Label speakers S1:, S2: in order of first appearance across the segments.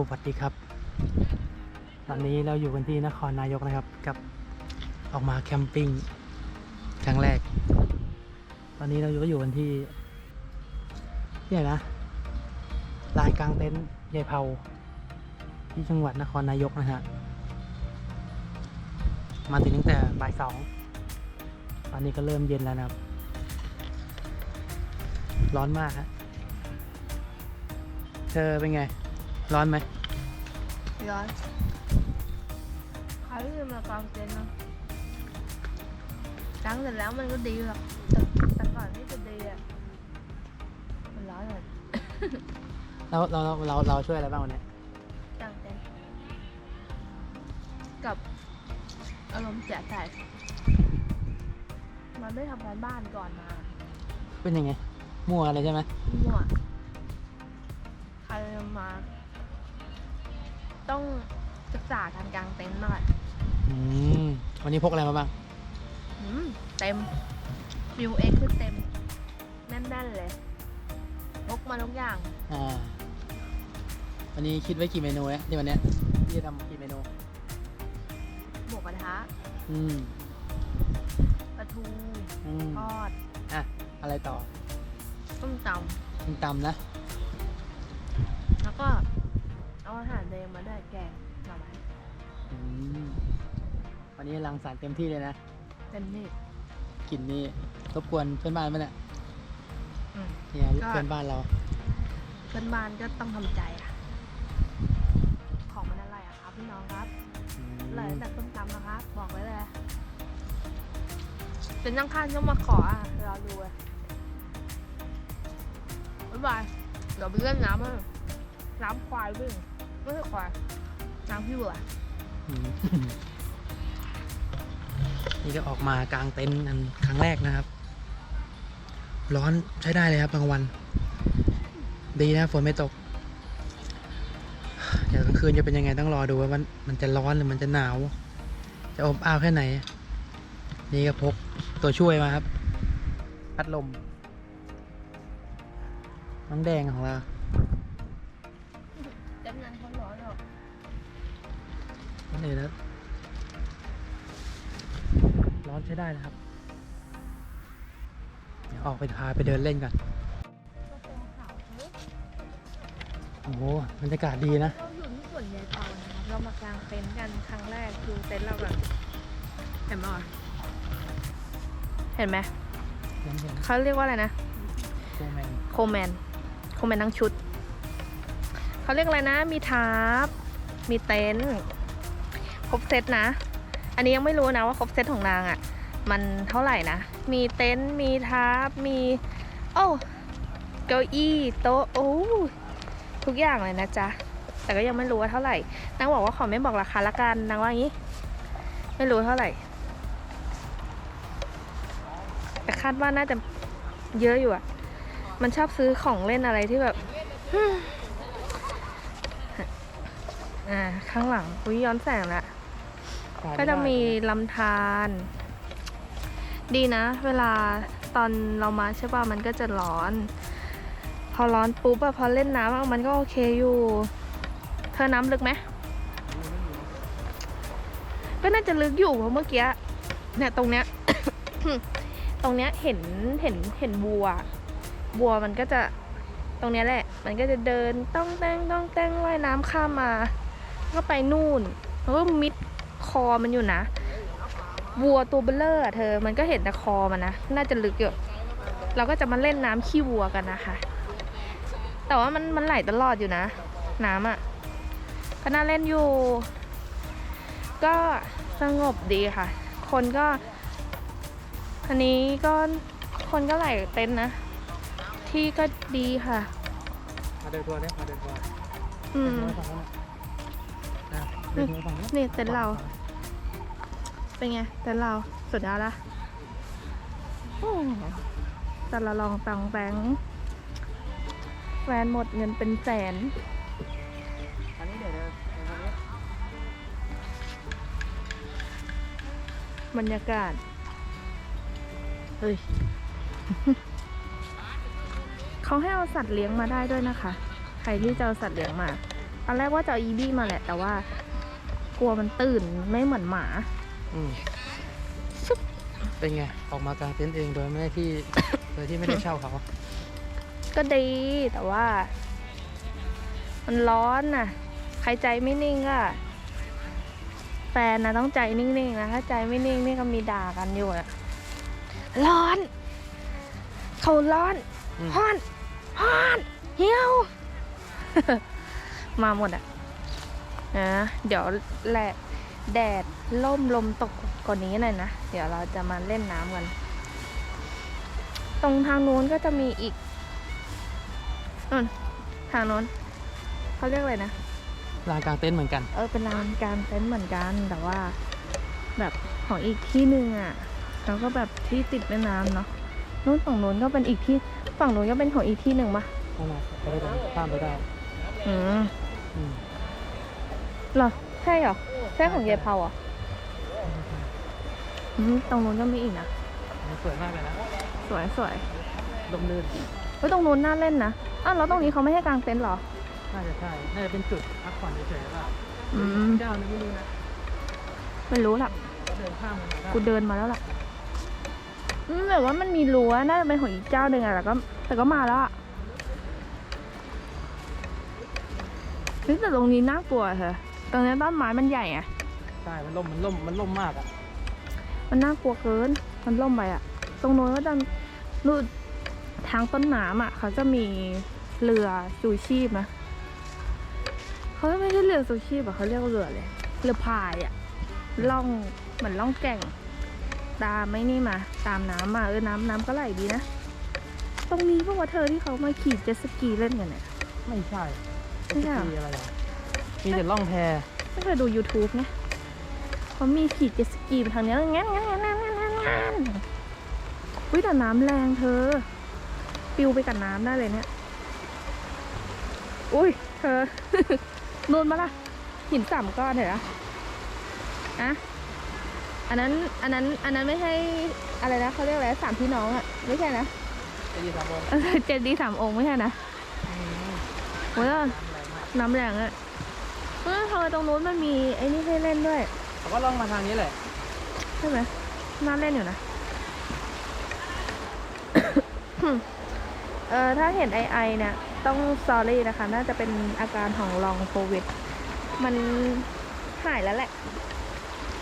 S1: วัสดีครับ ตอนนี้เราอยู่กันที่นครนายกนะครับ กับออกมาแคมปิ้งครั้งแรก ตอนนี้เราอยู่ก็อยู่กันที่ที่ไหนนะลานกลางเต็นท์ยายเผาที่จังหวัดนครนายกนะฮะ มาถึงตั้งแต่บ่ายสอง ตอนนี้ก็เริ่มเย็นแล้วนะครับ ร้อนมากฮะ เธอเป็นไง ร้อนไหม
S2: ร้อนใครที่มากางเต็นท์นะกางเสร็จแล้วมันก็ดีหรอกแต่แต่ก่อนที่จะดีอะมันร้อนเลย
S1: เราเราเราเราเราช่วยอะไรบ้างวันนี้
S2: กางเต็นท์กับอารมณ์เสียใจมันไม่ทำการบ้านก่อนมา
S1: เป็นยังไง มั่วอะไรใช่ไหม
S2: มั่วใครมา ต้องศึกษาการกางเต็นท์หน่อย
S1: อืมวันนี้พกอะไรมาบ้าง
S2: อืมเต็มวิวเอ็กคือเต็ม แน่นๆเลยพกมาทุกอย่าง
S1: อ่าวันนี้คิดไว้กี่เมนูเนี่ยที่วันเนี้ยที่จะทำกี่เมนู
S2: หมูกระทะ
S1: อืม
S2: ปลาทู
S1: อืม
S2: ทอด
S1: อะอะไรต่อ
S2: ต้มต
S1: ส้มตำนะำ
S2: แล้วก็ เอาอาหารเดงมาด้วยแกงหน่อไม้
S1: อืมวันนี้รังสรรค์เต็มที่เลยนะ
S2: เต็มที่
S1: กลิ่นนี่รบกวนเพื่อนบ้านไหมเนี่ย
S2: อืม
S1: เนี่ย
S2: ก็
S1: เพื่อนบ้านเรา
S2: เพื่อนบ้านก็ต้องทำใจอะ ของมันอะไรอะครับพี่น้องครับ
S1: อืม
S2: อร่อยตั้งแต่ต้มตำนะครับ บอกไว้เลยเป็นนั่งข้างต้องมาขออะรอดูอะบ๊ายบายเดี๋ยวไปเล่นน้ำอะน้ำควายวิ่ง ไม่ใช่ควาน้ำพี่เบื่อ
S1: นี่ก็ออกมากลางเต็นท์กันครั้งแรกนะครับ ร้อนใช้ได้เลยครับบางวัน ดีนะฝนไม่ตก เดี๋ยวกลางคืนจะเป็นยังไงต้องรอดูว่ามันมันจะร้อนหรือมันจะหนาว จะอบอ้าวแค่ไหน นี่ก็พกตัวช่วยมาครับ พัดลม น้องแดงของเรา
S2: นี่นะ
S1: ร้อนใช้ได้นะครับ เดี๋ยวออกไปพาไปเดินเล่นกัน
S2: ก็เป็นขาวเฮ้ย
S1: โอ้โหบรรยากาศดีนะ
S2: เราอยู่ที่สวนยายเปานะครับเรามากางเต็นท์กันครั้งแรกดูเต็นท์เราก่อนเห็นไหมวะเห็นไหม
S1: เห็นเห็น
S2: เขาเรียกว่าอะไรนะ
S1: โฟร์แมน
S2: โคแมน โคแมนทั้งชุด เขาเรียกอะไรนะ มีทาร์ปมีเต็นท์ ครบเซตนะ อันนี้ยังไม่รู้นะว่าครบเซตของนางอะ่ะ มันเท่าไหร่นะ มีเต็นท์มีทาร์ปมี โอ้เก้าอี้โต๊ะโอ้ทุกอย่างเลยนะจ๊ะแต่ก็ยังไม่รู้ว่าเท่าไหร่นางบอกว่าขอไม่บอกราคาละกันนางว่าอย่างนี้ ไม่รู้เท่าไหร่ แต่คาดว่าน่าจะเยอะอยู่อะมันชอบซื้อของเล่นอะไรที่แบบอ่า ข้างหลังอุ้ยย้อนแสงละ ก็จะมีลำธารดีนะ เวลาตอนเรามาใช่ป่ะมันก็จะร้อน พอร้อนปุ๊บอะพอเล่นน้ำอะมันก็โอเคอยู่ เธอน้ำลึกไหมก็น่าจะลึกอยู่เพราะเมื่อกี้เนี่ยตรงเนี้ย ตรงเนี้ยเห็นเห็นเห็นบัว บัวมันก็จะตรงเนี้ยแหละ มันก็จะเดินต้องแต้งต้องแต้งว่ายน้ำข้ามมา ก็ไปนู่นแล้วก็มิด คอมันอยู่นะ วัวตัวเบลเลอร์อะเธอ มันก็เห็นแต่คอมันนะ น่าจะลึกอยู่ เราก็จะมาเล่นน้ำขี้วัวกันนะคะ แต่ว่ามันมันไหลตลอดอยู่นะ น้ำอะ่ะ ก็น่าเล่นอยู่ ก็สงบดีค่ะ คนก็ อันนี้ก็คนก็ไหลเต็นท์นะ ที่ก็ดีค่ะ
S1: มาเดินทัวร์เนี่ยมาเดินทัวร์
S2: อืม
S1: เดินทัวร์ฝั่งนู้นนะเดินทัวร์ฝั่งนู้น
S2: นี่เต็นท์เรา เป็นไงเต็นท์เราสุดยอดละแต่ละลองตังแบงแฟนหมดเงินเป็นแสน
S1: อันนี้เดี๋ยวเดินเดินทางนี้
S2: บรรยากาศ เฮ้ย เขาให้เอาสัตว์เลี้ยงมาได้ด้วยนะคะ ใครที่จะเอาสัตว์เลี้ยงมา ตอนแรกว่าจะเอาอีบี้มาแหละ แต่ว่า กลัวมันตื่นไม่เหมือนหมา
S1: เป็นไง ออกมากางเต็นท์เองโดยไม่ได้ที่ โดยที่ไม่ได้เช่าเขา
S2: ก็ดีแต่ว่า มันร้อนน่ะ ใครใจไม่นิ่งก็แฟนนะต้องใจนิ่งๆนะถ้าใจไม่นิ่งนี่ก็มีด่ากันอยู่อะร้อน เขาร้อน
S1: อืม
S2: ฮ้อนฮ้อนเหี่ยว มาหมดอะนะเดี๋ยวแหละ แดดล่มลมตกกว่านี้หน่อยนะ เดี๋ยวเราจะมาเล่นน้ำกัน ตรงทางนู้นก็จะมีอีกนู่นทางนู้นเขาเรียกอะไรนะ
S1: ลานกางเต็นท์เหมือนกัน
S2: เออเป็นลานกลารเต็นท์เหมือนกัน แต่ว่า แบบของอีกที่หนึ่งอะแล้วก็แบบที่ติดแม่น้ำเนาะนู้นฝั่งนู้นก็เป็นอีกที่ฝั่งนู้นก็เป็นของอีกที่หนึ่งปะ
S1: นั่นแหละไปได้ตรงข้ามไปได้
S2: อืม
S1: อืม
S2: เหรอ ใช่เหรอ ใช่ของยายเผาเหรอะอืมตรงนู้นก็มีอีกนะ
S1: มันสวยมากเลยนะ
S2: สวยสวย
S1: ลมลื่น
S2: เฮ้ยตรงนู้นน่าเล่นนะอ้าวแล้วตรงนี้เขาไม่ให้กางเต็นท์เหรอ
S1: น่าจะใช่น่าจะเป็นจุดพักผ่อนเฉยๆว่า
S2: อืม
S1: เจ้านี่ไม่รู้นะ
S2: ไม่รู้ล่ะ
S1: เดินข้ามกันมาได้
S2: กูเดินมาแล้วล่ะอืมแต่ว่ามันมีรั้วน่าจะเป็นของอีกเจ้าหนึ่งอะแต่ก็ แต่ก็มาแล้วอะเฮ้ยแต่ตรงนี้น่ากลัวเธอต รงนี้ต้นไม้มันใหญ่อะ
S1: ใช่ มันล่ม มันล่ม มันล่มมากอะ
S2: มันน่ากลัวเกิน มันล่มไปอะตรงโน้นก็จะนู่นทางต้นน้ำอะเขาจะมีเรือชูชีพนะเขาไม่ใช่เรือชูชีพอะเขาเรียกว่าเรือเลยเรือพายอะล่องเหมือนล่องแก่ง ตามไม่นี่มา ตามน้ำมาเออน้ำน้ำก็ไหลดีนะ ตรงนี้พวกว่าเธอที่เขามาขี่เจ็ตสกีเล่นกันเนี่ย
S1: ไม่ใช่
S2: ไม่ใช่เหรอ
S1: มีอะไรหรอ มีแต่ล่องแพ
S2: ไม่เคยดู YouTube ไงเขามีขี่เจ็ตสกีไปทางเนี้ยงั้นงั้นงั้นงั้นงั้นงั้นอุ้ยแต่น้ำแรงเธอ ปิวไปกับน้ำได้เลยเนี่ย อุ้ย เธอ นูนมาละหินสามก้อนเห็นปะอะอันนั้น อันนั้น อันนั้นไม่ใช่อะไรนะเขาเรียกอะไรสามพี่น้องอะไม่ใช่นะ
S1: จะดีสามอง
S2: เออเจดีย์สามองค์ไม่ใช่นะโอ้ยน้ำแรงอะ เออเธอตรงนู้นมันมีไอ้นี่ให้เล่นด้วย
S1: เขาก็ล่องมาทางนี้แหละ
S2: ใช่ไหมน่าเล่นอยู่นะ เออถ้าเห็นไอไอเนี่ย ต้องซอรี่นะคะ น่าจะเป็นอาการของลองโควิด มันหายแล้วแหละ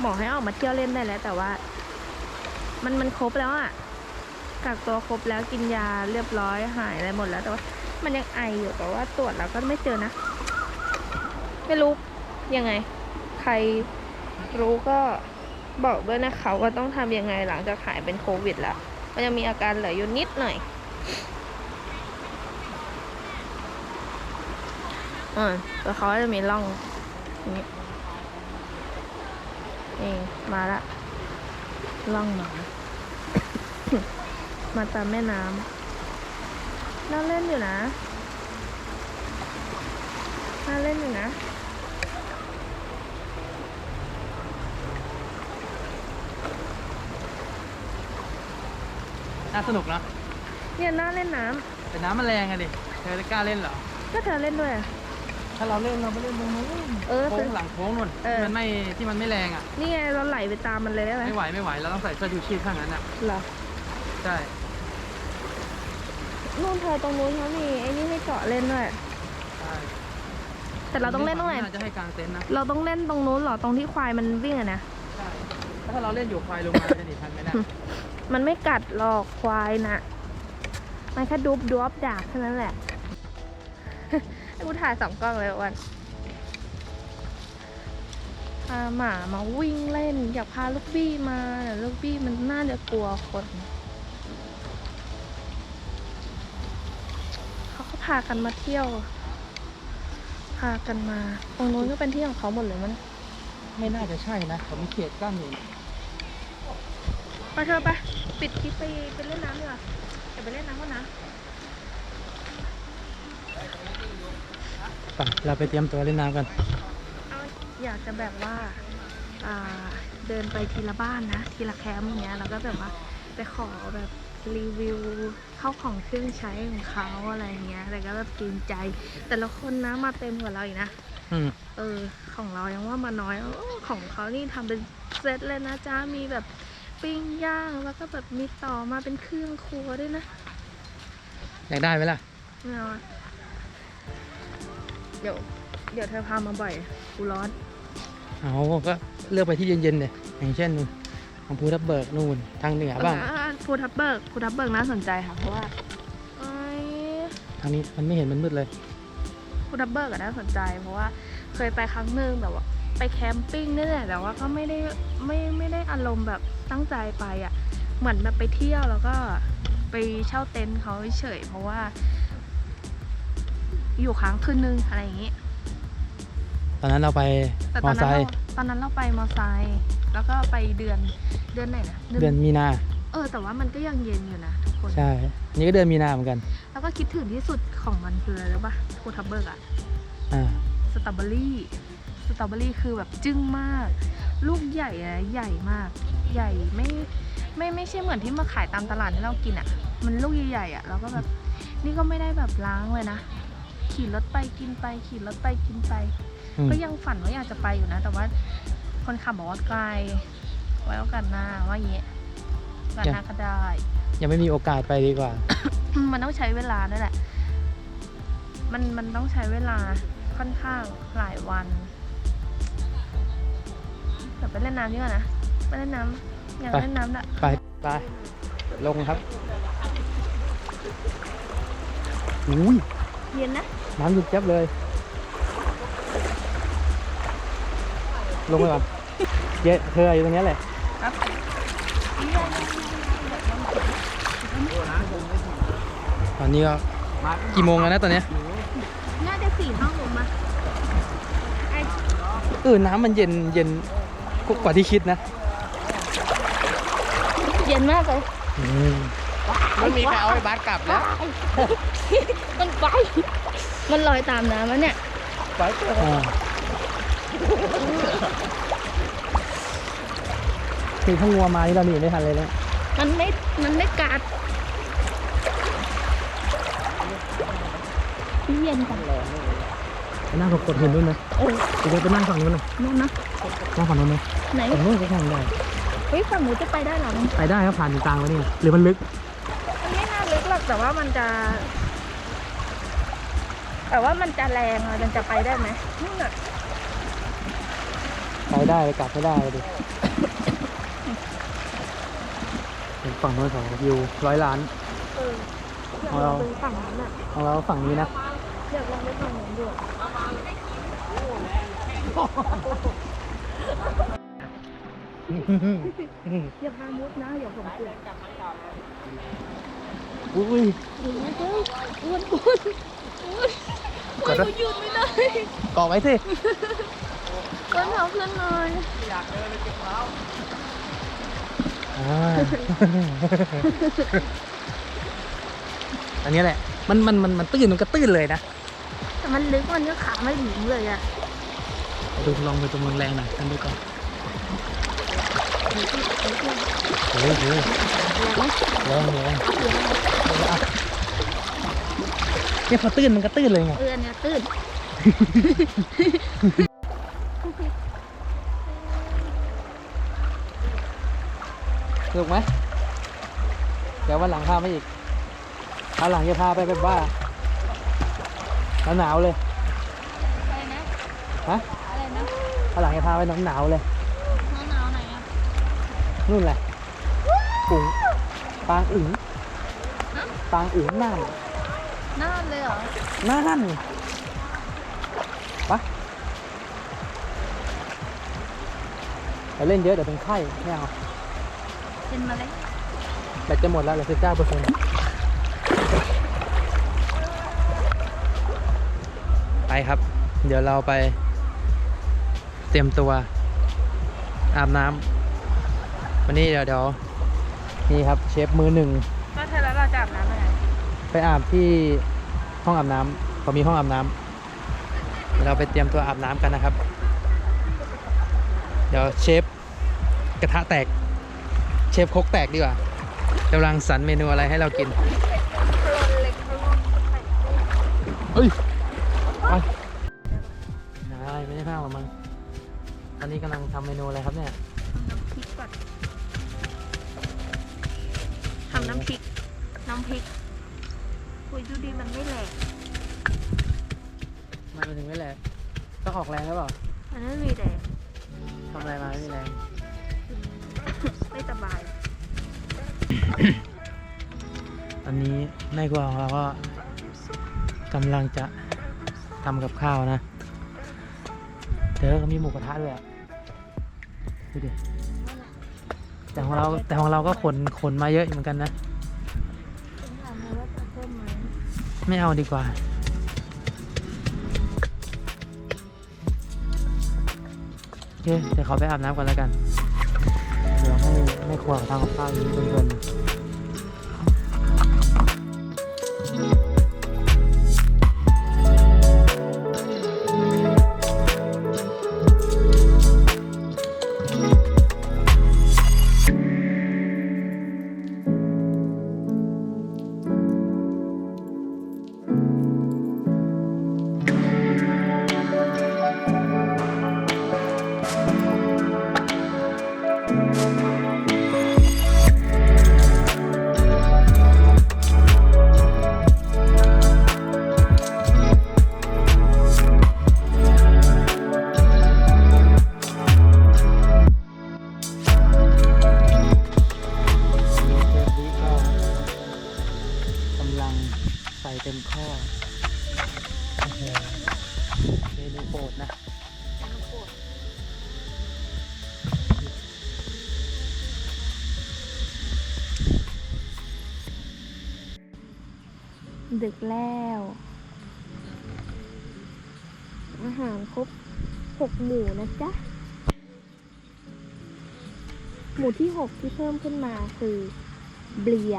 S2: หมอให้ออกมาเที่ยวเล่นได้แล้ว แต่ว่า มันมันครบแล้วอะกักตัวครบแล้วกินยาเรียบร้อยหายอะไรหมดแล้วแต่ว่า มันยังไออยู่แต่ว่าตรวจแล้วก็ไม่เจอนะ ไม่รู้ยังไง ใครรู้ก็บอกด้วยนะคะว่าต้องทำยังไงหลังจากหายเป็นโควิดแล้วมันยังมีอาการเหลืออยู่นิดหน่อยอ่าแต่เขาจะมีร่องนี้นี่มาละร่องหมามาตามแม่น้ำน่าเล่นอยู่นะน่าเล่นอยู่นะ
S1: น่าสนุกนะ
S2: เนี่ยน่าเล่นน้ำ
S1: แต่น้ำมันแรงอะดิเธอจะกล้าเล่นเหรอ
S2: ก็เธอเล่นด้วยอะ
S1: ถ้าเราเล่นเราไปเล่นตรงนู้น
S2: เออ
S1: โค้งหลังโค้งนู่น
S2: เออ
S1: ที่มันไม่ที่มันไม่แรงอะ
S2: นี่ไงเราไหลไปตามมันเลยได้ไหม
S1: ไม่ไหวไม่ไหวเราต้องใส่เสื้อชูชีพข้างนั้นอะ
S2: เหรอ
S1: ใช่
S2: นู่นเธอตรงนู้นเขามีไอ้นี่ให้เจาะเล่นด้วย
S1: ใช่
S2: แต่เราต้องเล่นตรงไหน
S1: น่าจะให้กางเต็นท์นะ
S2: เราต้องเล่นตรงนู้นเหรอตรงที่ควายมันวิ่งอะนะ
S1: ใช่ถ้าเราเล่นอยู่ควายลงมาจะหนีทันไหมเนะ
S2: มันไม่กัดหรอกควายนะมันแค่ดุบดวบดาบเท่านั้นแหละให้กูถ่ายสองกล้องเลยวันพาหมามาวิ่งเล่น อยากพาลูกบี้มาแต่ลูกบี้มันน่าจะกลัวคนเขาก็พากันมาเที่ยว พากันมาตรงนู้นก็เป็นที่ของเขาหมดเลยมัน
S1: ไม่น่าจะใช่นะเขามีเขตกั้นอยู่
S2: ไปเธอไป ปิดคลิปไปไปเล่นน้ำดีกว่าเดี๋ยวไปเล่นน้ำก่อนนะ
S1: ไปเราไปเตรียมตัวเล่นน้ำกัน
S2: เอาอยากจะแบบว่าอ่า เดินไปทีละบ้านนะ ทีละแคมป์อย่างเงี้ยแล้วก็แบบว่าไปขอแบบรีวิวเข้าของเครื่องใช้ของเขาอะไรอย่างเงี้ยแต่ก็แบบเกรงใจ แต่ละคนนะมาเต็มกว่าเราอีกนะ
S1: อืม
S2: เออ ของเรายังว่ามาน้อยโอ้ของเขานี่ทำเป็นเซตเลยนะจ๊ะมีแบบ ปิ้งย่างแล้วก็แบบมีต่อมาเป็นเครื่องครัวด้วยนะ
S1: อยากได้ไหมล่ะ
S2: ไม่เอาอะเดี๋ยวเดี๋ยวเธอพามาบ่อยกูร้อน
S1: เอาก็เลือกไปที่เย็นๆเนี่ยอย่างเช่นของภูทับเบิกนู่นทางเหนือบ้าง
S2: ฟูทับเบิกฟูทับเบิกน่าสนใจค่ะ เพราะว่าไอ้
S1: ทางนี้มันไม่เห็นมันมืดเลย
S2: ฟูทับเบิกอะน่าสนใจ เพราะว่าเคยไปครั้งหนึ่งแบบว่า ไปแคมปิ้งนี่แหละแต่ว่าก็ไม่ได้ไม่ไม่ได้อารมณ์แบบตั้งใจไปอะเหมือนแบบไปเที่ยวแล้วก็ไปเช่าเต็นท์เขาเฉยๆเพราะว่า อยู่ค้างคืนนึงอะไรอย่างงี้
S1: ตอนนั้นเราไป
S2: แต่
S1: ม
S2: ต
S1: อ
S2: อน
S1: ไซ
S2: นั้นเรา
S1: ค์
S2: ตอนนั้นเราไปมอไซค์แล้วก็ไปเดือนเดือนไหนนะ
S1: เดือนมีนา
S2: เออ แต่ว่ามันก็ยังเย็นอยู่นะทุกคน
S1: ใช่นี่ก็เดือนมีนาเหมือนกัน
S2: แล้วก็คิดถึงที่สุดของมันคืออะไรรู้ปะฟูทับเบิร์กอะ
S1: อ่า
S2: สตรอเบอรี่ สตรอเบอรี่คือแบบจึ้งมาก ลูกใหญ่อะใหญ่มาก ใหญ่ไม่ไม่ไม่ใช่เหมือนที่มาขายตามตลาดที่เรากินอะมันลูกใหญ่ๆอะแล้วก็แบบนี่ก็ไม่ได้แบบล้างเลยนะ ขี่รถไปกินไป ขี่รถไปกินไป
S1: อืม
S2: ก็ยังฝันว่าอยากจะไปอยู่นะ แต่ว่าคนขับบอกว่าไกล ไว้โอกาสหน้าว่าอย่างเงี้ยโอกาสหน้าก็ได้
S1: ยังไม่มีโอกาสไปดีกว่า
S2: มันต้องใช้เวลาด้วยแหละ มันมันต้องใช้เวลาค่อนข้างหลายวันเดี๋ยวไปเล่นน้ำดีกว่านะไปเล่นน้ำอยาก
S1: ไป
S2: เล่นน้ำละ
S1: ไปไปลงครับอุ้ย
S2: เย็นนะ
S1: น้ำหยุดจับเลย ลงไปก่อนเยเธออยู่ตรงนี้แหละ
S2: ครับ
S1: ตอนนี้ก็กี่โมงแล้วนะตอนเนี้ย
S2: น่าจะสี่ห้องลงมาไอ
S1: เออน้ำมันเย็นเย็น กว่าที่คิดนะ
S2: เย็นมากเลย
S1: อืมไม่มีใครเอาไอ้บาสกลับแล้ว
S2: มันไป มันลอยตามน้ำแล้วเนี่ย
S1: อ่าคือถ้างัวมานี่เราหนีไม่ทันเลยนะ
S2: มันไม่ มันไม่กัดเย็นจังเลย
S1: ไปนั่งกดๆเห็นด้วยนะ
S2: โอ้
S1: เดี๋ยวไปนั่งฝั่งนู้นนะ
S2: นู่นนะ
S1: นั่งฝั่งนู้นนะ
S2: ไหน
S1: ฝั่งนู้นก็นั่งได้
S2: เฮ้ยฝั่งหนูจะไปได้เหรอมัน
S1: ไปได้ครับผ่านอยู่กลางแล้วนี่หรือมันลึก
S2: ไม่น่าลึกหรอกแต่ว่ามันจะ แต่ว่ามันจะแรงอะมันจะไปได้ไหมนู่นน่ะ
S1: ไปได้ไปกลับไม่ได้เลยดิเห็นฝั่งโน้นของวิวร้อยล้าน
S2: เอออยากลองไปฝั่งนั้นอะ
S1: ของเราฝั่งนี้นะ
S2: อยากลองไปฝั่งนั้นดู อย่าพามุดนะอย่าผมเกลียด
S1: อุ้ย
S2: อ้วนอ้วนอ้วนอ้วน
S1: กด
S2: ห
S1: ด้วย
S2: หยุดไม่ได้
S1: เกาะไว้สิ
S2: อ้วนเท้าขึ้นหน่อย
S1: อ่าอันนี้แหละ มันมันมันมันตื้นมันก็ตื้นเลยนะ
S2: แต่มันลึกมันก็ขาไม่ถึงเลยอะ
S1: ดูลองไปตรงแรงๆหน่อยกันดูก่อนโอ้ยโอ้ยแรงแรงเอาเนี่ยพอตื้นมันก็ตื้นเลยไง
S2: เออเนี่ยตื้น
S1: ถูกไหมเดี๋ยววันหลังพาไปอีกคราวหลังจะพาไปแบบว่าหนาวๆเลย
S2: อะไรนะ
S1: ฮะ
S2: อะไรนะ
S1: คราวหลังจะพาไปหนาวๆเลย
S2: หนาวไหนอะ
S1: นู่นแหละอุ๋งปางอึ๋งปางอึ๋งน่าน
S2: น่านเลยเหรอ
S1: น่านปะไปเล่นเยอะเดี๋ยวเป็นไข้ไม่เอา
S2: เป็นมาเลย
S1: แบตจะหมดแล้วเหลือสิบเก้าเปอร์เซ็นต์ไปครับ เดี๋ยวเราไป เตรียมตัว อาบน้ำวันนี้เดี๋ยวเดี๋ยวนี่ครับเชฟมือหนึ่ง
S2: ก็เธอแล้วเราจะอาบน้ำอะไร
S1: ไปอาบที่ห้องอาบน้ำเขามีห้องอาบน้ำเดี๋ยวเราไปเตรียมตัวอาบน้ำกันนะครับ เดี๋ยวเชฟกระทะแตก เชฟครกแตกดีกว่ากำลังสรรเมนูอะไรให้เรากินเอ้ยไป อนนี้กำลังทำเมนูอะไรครับเนี่ย
S2: น้ำพริกก่อนทำน้ำพริก น้ำพริกคุยดูดีมันไม่แหลก
S1: มาไปถึงไม่แหละต้องออกแรงหรือเปล่า
S2: มันไม่มีแรง
S1: ทำอะไรมาไม่มีแรง
S2: ไม่สบาย
S1: ตอนนี้แม่ครัวของเราก็กำลังจะทำกับข้าวนะ เดี๋ยวก็มีหมูกระทะด้วยอะ ดูดิแต่ของเราแต่ของเราก็ขนขนมาเยอะเหมือนกันนะ
S2: ไม่
S1: เอาดีกว่า โอเคเดี๋ยวเขาไปอาบน้ำก่อนแล้วกัน เดี๋ยวให้แม่ครัวทาทำกับข้าวอยู่เพื่อน ดึ
S2: กแล้ว อาหารครบหกหมู่นะจ๊ะ หมู่ที่หกที่เพิ่มขึ้นมาคือเบีย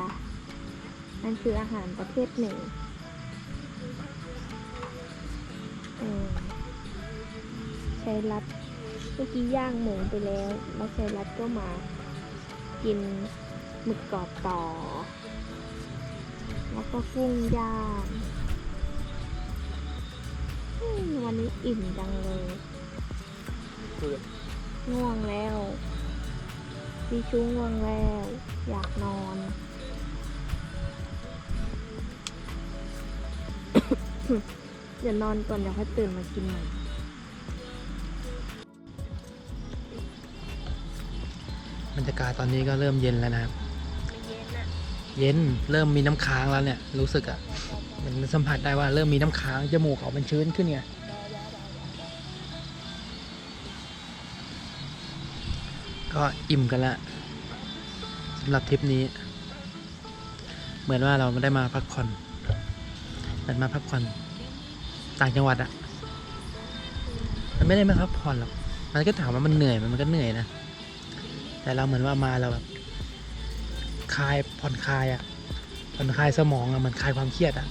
S2: นั่นคืออาหารประเภทหนึ่งเออชัยรัตเมื่อกี้ย่างหมูไปแล้ว แล้วใชัยรัตก็มากินหมึกกรอบต่อ แล้วก็กุ้งย่างวันนี้อิ่มจังเลยง่วงแล้วพี่ชูง่วงแล้ว อยากนอนเดี๋ยวนอนก่อนเดี๋ยวค่อยตื่นมากินใหม่
S1: บรรยากาศตอนนี้ก็เริ่มเย็นแล้วนะครับ
S2: เย็นอะ
S1: เย็นเริ่มมีน้ำค้างแล้วเนี่ยรู้สึกอะ่ะมันสัมผัสได้ว่าเริ่มมีน้ำค้างจมูกเขามันชื้นขึ้นไงก็อิ่มกันละสำหรับทริปนี้ เหมือนว่าเราไม่ได้มาพักผ่อนเหมือนมาพักผ่อนต่างจังหวัดอะมันไม่ได้มาพักผ่อนหรอกมันก็ถามว่ามันเหนื่อยมันก็เหนื่อยนะแต่เราเหมือนว่ามาเราแบบ คลายผ่อนคลายอะ่ะผ่อนคลายสมองอะ่ะมันคลายความเครียดอะ่ะ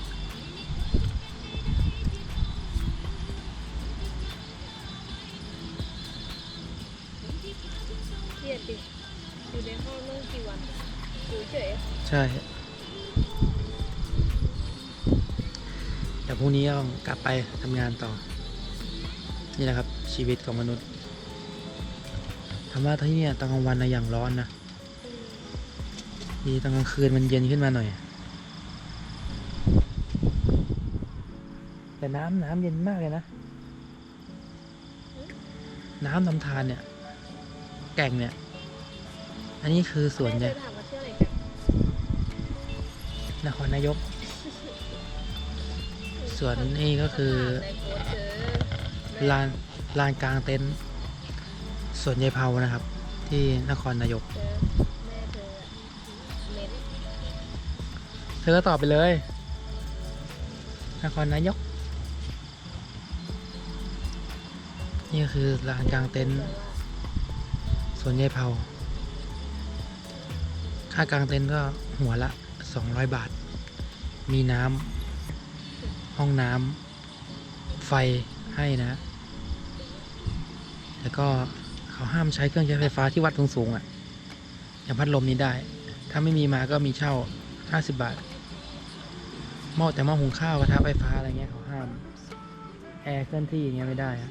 S2: เครียดดิอยู่ในห้องนั่งกี่วันอยู่เฉย
S1: ใช่เดี๋ยวพรุ่งนี้ต้องกลับไปทำงานต่อ นี่แหละครับชีวิตของมนุษย์ทำว่าที่เนี่ยตอนกลางวันนะอย่างร้อนนะ ดีตอนกลางคืนมันเย็นขึ้นมาหน่อย แต่น้ำน้ำเย็นมากเลยนะ น้ำลำธารเนี่ย แก่งเนี่ย อันนี้คือสวน
S2: แม่
S1: ใหญ่
S2: ยน
S1: ครนายก สวนนี่ก็คือ
S2: ถามในโพสต์เจอ
S1: ลานลานกลางเต็นท์สวนยายเผานะครับ ที่นครนายก
S2: เธอ
S1: ก็ตอบไปเลยนครนายก นี่คือลานกลางเต็นท์สวนยายเผา ค่ากลางเต็นท์ก็หัวละ 200 บาท มีน้ำห้องน้ำไฟให้นะ แล้วก็เขาห้ามใช้เครื่องใช้ไฟฟ้าที่วัดสูงๆอะอย่างพัดลมนี้ได้ ถ้าไม่มีมาก็มีเช่า 50 บาท หม้อแต่หม้อหุงข้าวกระทะไฟฟ้าอะไรเงี้ยเขาห้าม แอร์เคลื่อนที่อย่างเงี้ยไม่ได้อะ